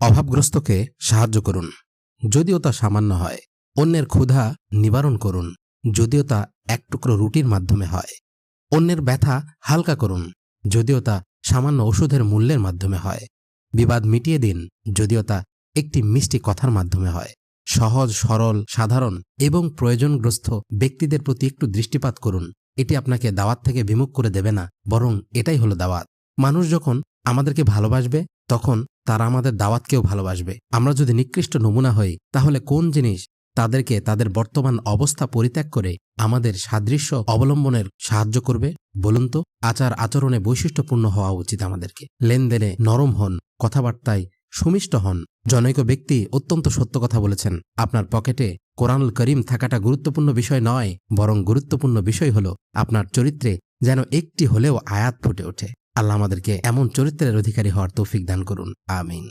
অভাবগ্রস্তকে সাহায্য করুন, যদিও তা সামান্য হয়। অন্যের ক্ষুধা নিবারণ করুন, যদিও তা এক টুকরো রুটির মাধ্যমে হয়। অন্যের ব্যথা হালকা করুন, যদিও তা সামান্য ওষুধের মূল্যের মাধ্যমে হয়। বিবাদ মিটিয়ে দিন, যদিও তা একটি মিষ্টি কথার মাধ্যমে হয়। সহজ, সরল, সাধারণ এবং প্রয়োজনগ্রস্ত ব্যক্তিদের প্রতি একটু দৃষ্টিপাত করুন। এটি আপনাকে দাওয়াত থেকে বিমুখ করে দেবে না, বরং এটাই হলো দাওয়াত। মানুষ যখন আমাদেরকে ভালোবাসবে, তখন তারা আমাদের দাওয়াতকেও ভালোবাসবে। আমরা যদি নিকৃষ্ট নমুনা হই, তাহলে কোন জিনিস তাদেরকে তাদের বর্তমান অবস্থা পরিত্যাগ করে আমাদের সাদৃশ্য অবলম্বনের সাহায্য করবে? বলুন তো, আচার আচরণে বৈশিষ্ট্যপূর্ণ হওয়া উচিত আমাদেরকে। লেনদেনে নরম হন, কথাবার্তায় সুমিষ্ট হন। জনৈক ব্যক্তি অত্যন্ত সত্য কথা বলেছেন, আপনার পকেটে কোরআনুল করিম থাকাটা গুরুত্বপূর্ণ বিষয় নয়, বরং গুরুত্বপূর্ণ বিষয় হল আপনার চরিত্রে যেন একটি হলেও আয়াত ফুটে ওঠে। আল্লাহ আমাদেরকে এমন চরিত্রের অধিকারী হওয়ার তৌফিক দান করুন। আমিন।